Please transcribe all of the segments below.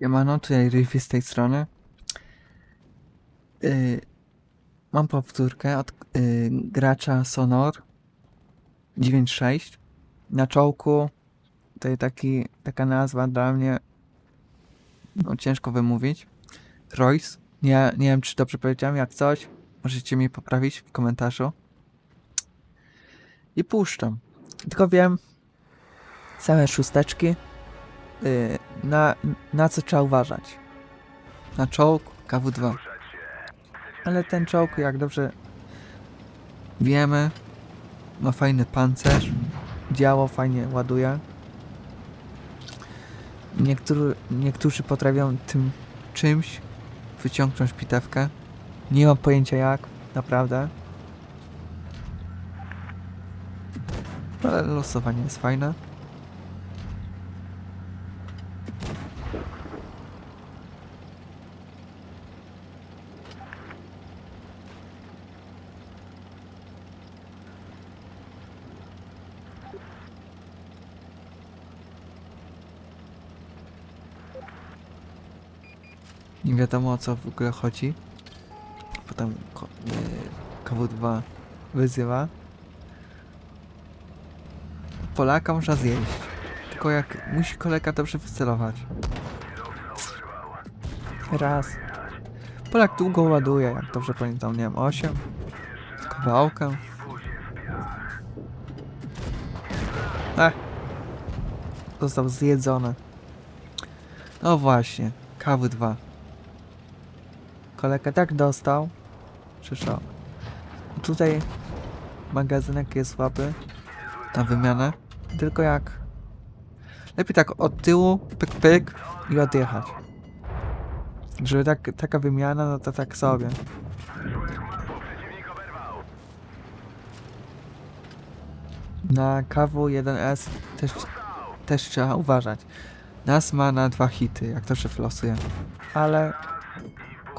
Siemano, tutaj Riffy z tej strony. Yy, mam powtórkę od yy, gracza Sonor 9.6. Na czołku tutaj taki, taka nazwa dla mnie no, ciężko wymówić. Royce. Nie, nie wiem, czy dobrze powiedziałem. Jak coś, możecie mi poprawić w komentarzu. I puszczam. Tylko wiem, same szósteczki. Yy, na, na co trzeba uważać? Na czołg KW2. Ale ten czołg, jak dobrze wiemy, ma fajny pancerz, działo fajnie ładuje. Niektóry, niektórzy potrafią tym czymś wyciągnąć pitewkę. Nie mam pojęcia jak, naprawdę. Ale losowanie jest fajne. Nie wiadomo o co w ogóle chodzi. Potem ko- e, KW2 wyzywa. Polaka można zjeść. Tylko jak musi kolega dobrze wycelować. Raz. Polak długo ładuje, jak dobrze pamiętam, nie wiem, 8. Z kawałkiem. Ech. Został zjedzony. No właśnie, KW2. Kolega tak dostał. Przyszło. Tutaj magazynek jest słaby na wymianę. Tylko jak. Lepiej tak od tyłu, pyk pyk i odjechać. Żeby tak, taka wymiana, no to tak sobie. Na KW1S też, też trzeba uważać. Nas ma na dwa hity, jak to szef losuje. Ale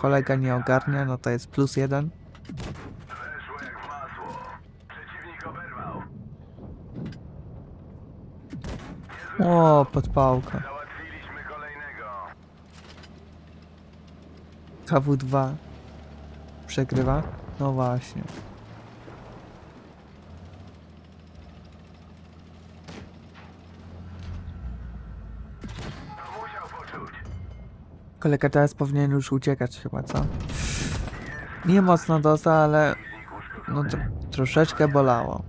kolega nie ogarnia, no to jest plus jeden. O, podpałka. Załatwiliśmy kolejnego. KW2 przegrywa? No właśnie. Kolega teraz powinien już uciekać chyba, co? Nie mocno dostał, ale no tr troszeczkę bolało.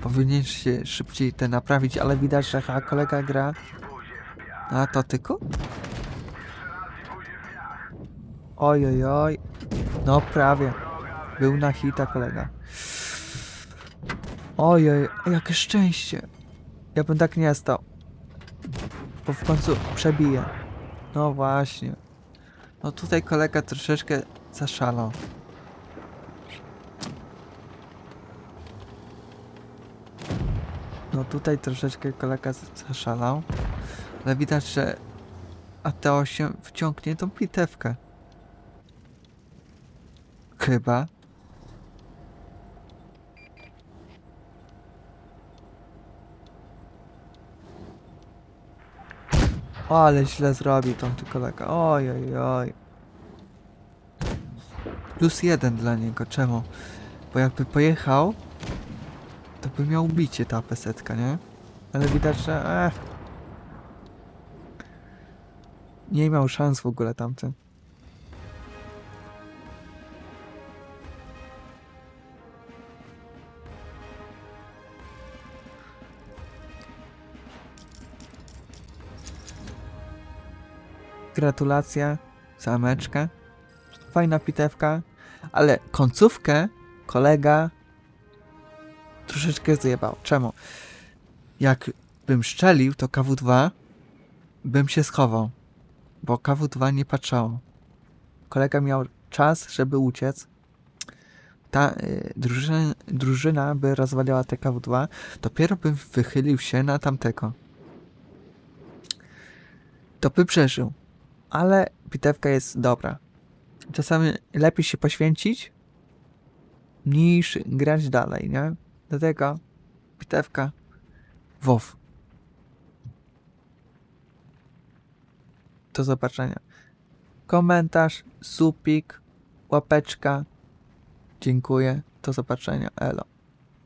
Powinien się szybciej te naprawić, ale widać, że ha, kolega gra. A to tylko? Oj, oj, oj. No prawie. Był na hita kolega. Oj, oj, jakie szczęście. Ja bym tak nie stał. Bo w końcu przebije. No właśnie. No tutaj kolega troszeczkę zaszalał. No tutaj troszeczkę kolega zaszalał. Ale widać, że AT8 wciągnie tą pitewkę. Chyba. Ale źle zrobił tamty kolega. Oj, oj, oj. Plus jeden dla niego. Czemu? Bo jakby pojechał, to by miał bicie ta pesetka, nie? Ale widać, że eh. Nie miał szans w ogóle tamten. Gratulacje, sameczkę. Fajna pitewka, ale końcówkę kolega troszeczkę zjebał. Czemu? Jak bym szczelił, to KW2 bym się schował, bo KW2 nie patrzało. Kolega miał czas, żeby uciec. Ta y, drużyna, drużyna by rozwaliła te KW2, dopiero bym wychylił się na tamtego. To by przeżył ale bitewka jest dobra. Czasami lepiej się poświęcić niż grać dalej, nie? Dlatego bitewka WoW. Do zobaczenia. Komentarz, supik, łapeczka. Dziękuję. Do zobaczenia. Elo.